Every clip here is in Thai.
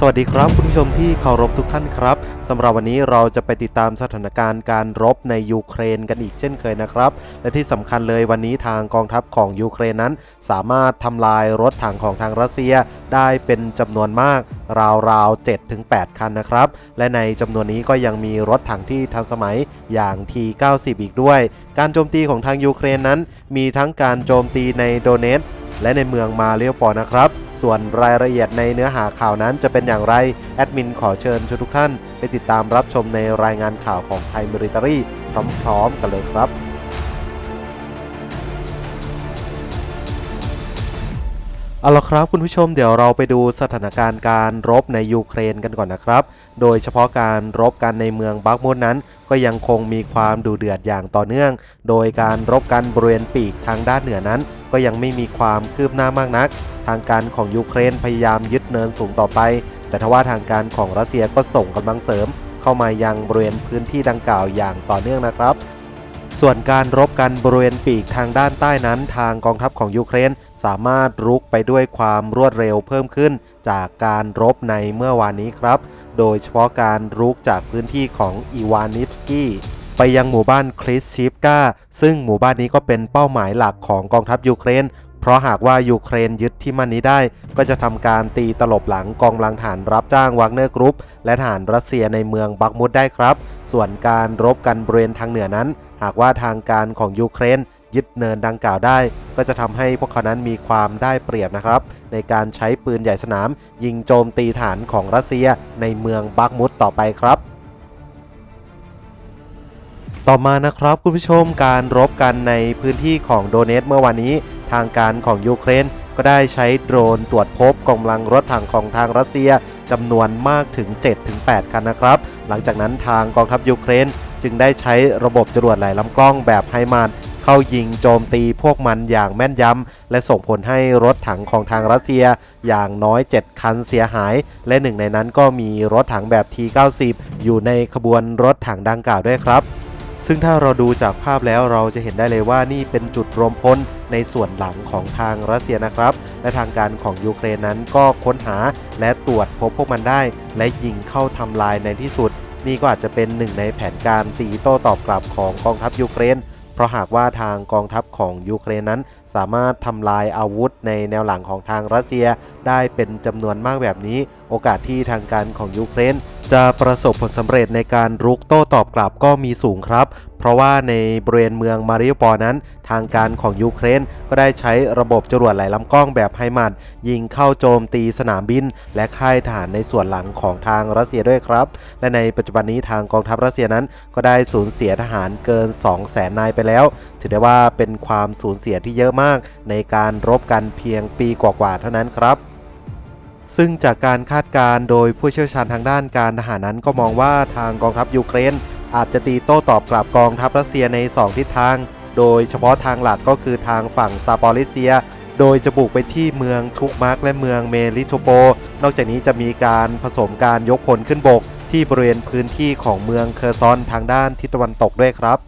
สวัสดีครับคุณผู้ชมที่เคารพทุกท่านครับสำหรับวันนี้เราจะไปติดตามสถานการณ์การรบในยูเครนกันอีกเช่นเคยนะครับ และที่สำคัญเลยวันนี้ทางกองทัพของยูเครนนั้น สามารถทำลายรถถังของทางรัสเซียได้เป็นจำนวนมาก ราวๆ7-8คันนะครับ และในจำนวนนี้ก็ยังมีรถถังที่ทันสมัยอย่าง T90 อีกด้วย การโจมตีของทางยูเครนนั้น มีทั้งการโจมตีในโดเนตและในเมืองมาเรียปอนะครับ ส่วนรายละเอียดในเนื้อหาข่าวนั้นจะเป็นอย่างไร แอดมินขอเชิญชทุกท่าน ไปติดตามรับชมในรายงานข่าวของไทยมิลิตารีพร้อมๆกันเลยครับเอาละครับคุณผู้ชมเดี๋ยวเราไปดูสถานการณ์การรบในยูเครนกันก่อนนะครับ โดยเฉพาะการรบกันในเมืองบักมุดนั้น ก็ยังคงมีความดุเดือดอย่างต่อเนื่อง โดยการรบกันบริเวณปีกทางด้านเหนือนั้น ก็ยังไม่มีความคืบหน้ามากนัก ทางการของยูเครนพยายามยึดเนินสูงต่อไป แต่ทว่าทางการของรัสเซียก็ส่งกำลังเสริม เข้ามายังบริเวณพื้นที่ดังกล่าวอย่างต่อเนื่องนะครับ ส่วนการรบกันบริเวณปีกทางด้านใต้นั้น ทางกองทัพของยูเครนสามารถรุกไปด้วยความรวดเร็วเพิ่มขึ้น จากการรบในเมื่อวานนี้ครับ โดยเฉพาะการรุกจากพื้นที่ของอีวานิฟสกี้ ไปยังหมู่บ้านคริสชิฟกาซึ่งหมู่บ้านนี้ก็เป็นเป้าหมายหลักของกองทัพยูเครน เพราะหากว่ายูเครนยึดที่มันนี้ได้ ก็จะทำการตีตลบหลังกองกำลังฐานรับจ้างวากเนอร์กรุ๊ปและฐานรัสเซียในเมืองบักมุดได้ครับ ส่วนการรบกันบริเวณทางเหนือนั้น หากว่าทางการของยูเครนยึดเนินดังกล่าวได้ ก็จะทำให้พวกเขานั้นมีความได้เปรียบนะครับ ในการใช้ปืนใหญ่สนาม ยิงโจมตีฐานของรัสเซียในเมืองบักมุดต่อไปครับ ต่อมานะครับคุณผู้ชมการรบกันในพื้นที่ของโดเนตเมื่อวานนี้ทางการของยูเครนก็ได้ใช้โดรนตรวจพบกำลังรถถังของทางรัสเซียจำนวนมากถึง 7-8 คันนะครับ หลังจากนั้นทางกองทัพยูเครน จึงได้ใช้ระบบจรวดหลายลำกล้องแบบไฮมาร์เข้ายิงโจมตีพวกมันอย่างแม่นยำ และส่งผลให้รถถังของทางรัสเซียอย่างน้อย 7 คันเสียหาย และหนึ่งในนั้นก็มีรถถังแบบ T90 อยู่ในขบวนรถถังดังกล่าวด้วยครับ ซึ่งถ้าเราดูจากภาพแล้วเราจะเห็นได้เลยว่านี่เป็นจุดรวมพลในส่วนหลังของทางรัสเซียนะครับ และทางการของยูเครนนั้นก็ค้นหาและตรวจพบพวกมันได้ และยิงเข้าทำลายในที่สุด นี่ก็อาจจะเป็นหนึ่งในแผนการตีโต้ตอบกลับของกองทัพยูเครนเพราะหากว่าทางกองทัพของยูเครนนั้น สามารถทำลายอาวุธในแนวหลังของทางรัสเซีย ได้เป็นจำนวนมากแบบนี้ โอกาสที่ทางการของยูเครน จะประสบผลสำเร็จในการรุกโต้ตอบกลับก็มีสูงครับ เพราะว่าในบริเวณเมืองมาริอุปอนั้น ทางการของยูเครนก็ได้ใช้ระบบจรวดหลายลำกล้องแบบไฮมาร์ยิงเข้าโจมตีสนามบิน และค่ายทหารในส่วนหลังของทางรัสเซียด้วยครับ และในปัจจุบันนี้ทางกองทัพรัสเซียนั้น ก็ได้สูญเสียทหารเกิน 2 0 0แสนนายไปแล้ว ถือได้ว่าเป็นความสูญเสียที่เยอะมาก ในการรบกันเพียงปีกว่าๆเท่านั้นครับ ซึ่งจากการคาดการณ์โดยผู้เชี่ยวชาญทางด้านการทหารนั้นก็มองว่าทางกองทัพยูเครน อาจจะตีโต้ตอบกลับกองทัพรัสเซียใน 2 ทิศทาง โดยเฉพาะทางหลักก็คือทางฝั่งซาปอริเซีย โดยจะบุกไปที่เมืองทุกมาร์กและเมืองเมลิโทโป นอกจากนี้จะมีการผสมการยกพลขึ้นบก ที่บริเวณพื้นที่ของเมืองเคอร์ซอนทางด้านทิศตะวันตกด้วยครับ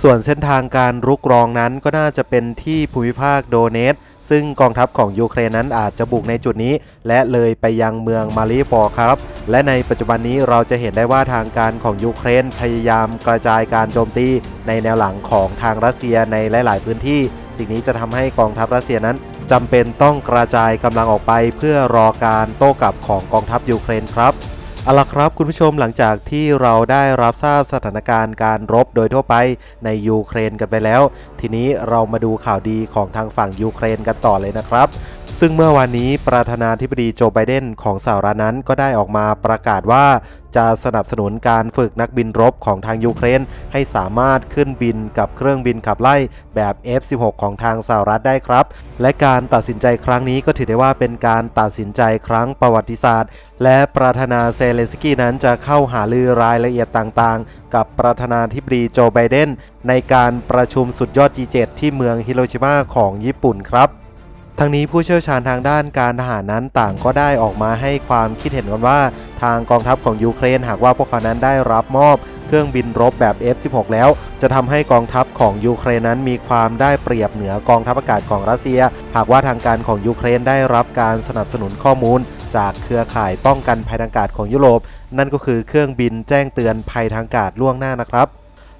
ส่วนเส้นทางการรุกรองนั้นก็น่าจะเป็นที่ภูมิภาคโดเนต ซึ่งกองทัพของยูเครนนั้นอาจจะบุกในจุดนี้ และเลยไปยังเมืองมาริปอร์ครับ และในปัจจุบันนี้เราจะเห็นได้ว่าทางการของยูเครนพยายามกระจายการโจมตีในแนวหลังของทางรัสเซียในหลาย ๆ พื้นที่ สิ่งนี้จะทำให้กองทัพรัสเซียนั้นจำเป็นต้องกระจายกำลังออกไปเพื่อรอการโต้กลับของกองทัพยูเครนครับ เอาละครับคุณผู้ชมหลังจากที่เราได้รับทราบสถานการณ์การรบโดยทั่วไปในยูเครนกันไปแล้ว ทีนี้เรามาดูข่าวดีของทางฝั่งยูเครนกันต่อเลยนะครับ ซึ่งเมื่อวานนี้ประธานาธิบดีโจไบเดนของสหรัฐนั้นก็ได้ออกมาประกาศว่าจะสนับสนุนการฝึกนักบินรบของทางยูเครน ให้สามารถขึ้นบินกับเครื่องบินขับไล่แบบ F16 ของทางสหรัฐได้ครับ และการตัดสินใจครั้งนี้ก็ถือได้ว่าเป็นการตัดสินใจครั้งประวัติศาสตร์ และประธานาเซเลนสกี้นั้นจะเข้าหาลือรายละเอียดต่างๆ กับประธานาธิบดีโจไบเดนในการประชุมสุดยอด G7 ที่เมืองฮิโรชิมาของญี่ปุ่นครับ ทั้งนี้ผู้เชี่ยวชาญทางด้านการทหารนั้นต่างก็ได้ออกมาให้ความคิดเห็นกันว่า ทางกองทัพของยูเครนหากว่าพวกเขานั้นได้รับมอบเครื่องบินรบแบบ F16 แล้ว จะทำให้กองทัพของยูเครนนั้นมีความได้เปรียบเหนือกองทัพอากาศของรัสเซีย หากว่าทางการของยูเครนได้รับการสนับสนุนข้อมูล จากเครือข่ายป้องกันภัยทางอากาศของยุโรป นั่นก็คือเครื่องบินแจ้งเตือนภัยทางอากาศล่วงหน้านะครับ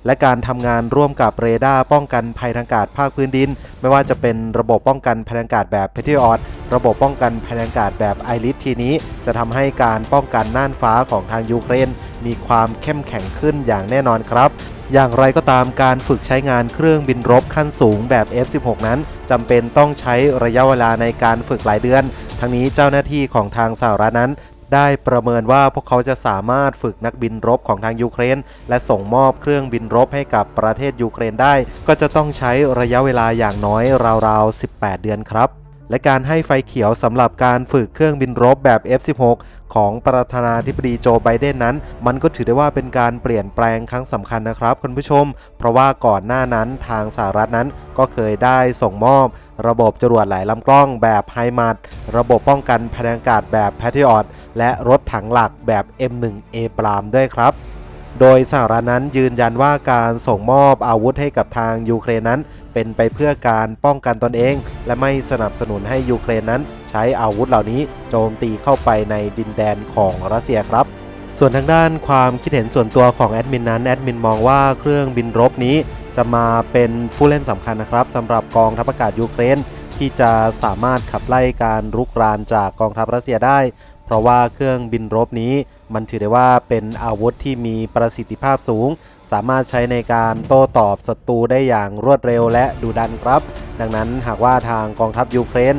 และการทำงานร่วมกับเรดาร์ป้องกันภัยทางอากาศภาคพื้นดิน ไม่ว่าจะเป็นระบบป้องกันภัยทางอากาศแบบ p a t r i o t ระบบป้องกันภัยทางอากาศแบบ i r i s ทีนี้ จะทำให้การป้องกันน่านฟ้าของทางยูเครน มีความเข้มแข็งขึ้นอย่างแน่นอนครับอย่างไรก็ตามการฝึกใช้งานเครื่องบินรบขั้นสูงแบบ F16 นั้นจำเป็นต้องใช้ระยะเวลาในการฝึกหลายเดือน ทั้งนี้เจ้าหน้าที่ของทางสหรัฐนั้น ได้ประเมินว่าพวกเขาจะสามารถฝึกนักบินรบของทางยูเครน และส่งมอบเครื่องบินรบให้กับประเทศยูเครนได้ ก็จะต้องใช้ระยะเวลาอย่างน้อยราวๆ 18 เดือนครับ และการให้ไฟเขียวสำหรับการฝึกเครื่องบินรบแบบ F16 ของประธานาธิบดีโจไบเดนนั้น มันก็ถือได้ว่าเป็นการเปลี่ยนแปลงครั้งสำคัญนะครับคุณผู้ชม เพราะว่าก่อนหน้านั้นทางสหรัฐนั้นก็เคยได้ส่งมอบ ระบบจรวดหลายลำกล้องแบบไฮมัดระบบป้องกันพลังอากาศแบบ p a t r i o t และรถถังหลักแบบ M1A ปรามด้วยครับ โดยสหรัฐนั้นยืนยันว่าการส่งมอบอาวุธให้กับทางยูเครนนั้น เป็นไปเพื่อการป้องกันตนเอง และไม่สนับสนุนให้ยูเครนนั้น ใช้อาวุธเหล่านี้โจมตีเข้าไปในดินแดนของรัสเซียครับส่วนทางด้านความคิดเห็นส่วนตัวของแอดมินนั้นแอดมินมองว่าเครื่องบินรบนี้ จะมาเป็นผู้เล่นสำคัญนะครับสำหรับกองทัพอากาศยูเครน ที่จะสามารถขับไล่การรุกรานจากกองทัพรัสเซียได้ เพราะว่าเครื่องบินรบนี้มันถือได้ว่าเป็นอาวุธที่มีประสิทธิภาพสูง สามารถใช้ในการโต้ตอบศัตรูได้อย่างรวดเร็วและดุดันครับ ดังนั้นหากว่าทางกองทัพยูเครน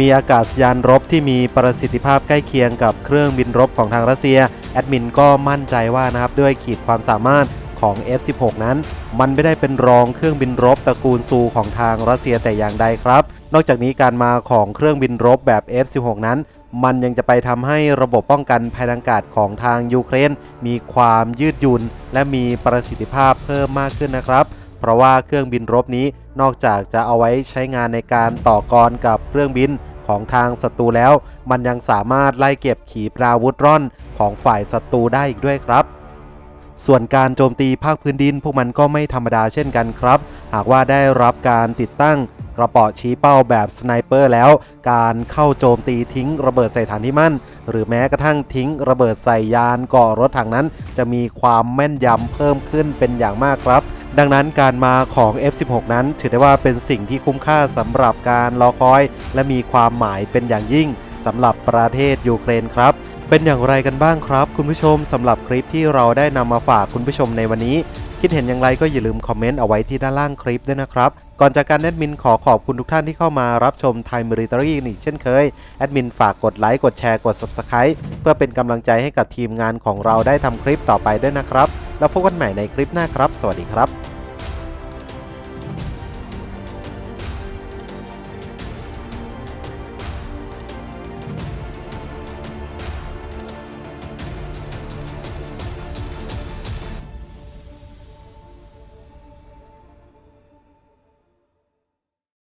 มีอากาศยานรบที่มีประสิทธิภาพใกล้เคียงกับเครื่องบินรบของทางรัสเซีย แอดมินก็มั่นใจว่านะครับด้วยขีดความสามารถของ F16 นั้น มันไม่ได้เป็นรองเครื่องบินรบตระกูลซูของทางรัสเซียแต่อย่างใดครับ นอกจากนี้การมาของเครื่องบินรบแบบ F16 นั้น มันยังจะไปทำให้ระบบป้องกันภัยทางอากาศของทางยูเครน มีความยืดหยุ่น และมีประสิทธิภาพเพิ่มมากขึ้นนะครับเพราะว่าเครื่องบินรบนี้นอกจากจะเอาไว้ใช้งานในการต่อกรกับเครื่องบินของทางศัตรูแล้ว มันยังสามารถไล่เก็บขีปนาวุธร่อนของฝ่ายศัตรูได้อีกด้วยครับ ส่วนการโจมตีภาคพื้นดิน พวกมันก็ไม่ธรรมดาเช่นกันครับ หากว่าได้รับการติดตั้ง กระเป๋อชี้เป้าแบบสไนเปอร์แล้ว การเข้าโจมตีทิ้งระเบิดใส่ฐานที่มั่น หรือแม้กระทั่งทิ้งระเบิดใส่ยานเกาะรถถังนั้น จะมีความแม่นยำเพิ่มขึ้นเป็นอย่างมากครับดังนั้นการมาของ F16 นั้นถือได้ว่าเป็นสิ่งที่คุ้มค่าสำหรับการรอคอย และมีความหมายเป็นอย่างยิ่งสำหรับประเทศยูเครนครับ เป็นอย่างไรกันบ้างครับ คุณผู้ชมสำหรับคลิปที่เราได้นำมาฝากคุณผู้ชมในวันนี้ คิดเห็นอย่างไรก็อย่าลืมคอมเมนต์เอาไว้ที่ด้านล่างคลิปด้วยนะครับ ก่อนจากการแอดมินขอขอบคุณทุกท่านที่เข้ามารับชมไทม์มิริตอรี่อีกเช่นเคย แอดมินฝากกดไลค์กดแชร์กด Subscribe เพื่อเป็นกำลังใจให้กับทีมงานของเราได้ทำคลิปต่อไปด้วยนะครับ แล้วพบกันใหม่ในคลิปหน้าครับ สวัสดีครับ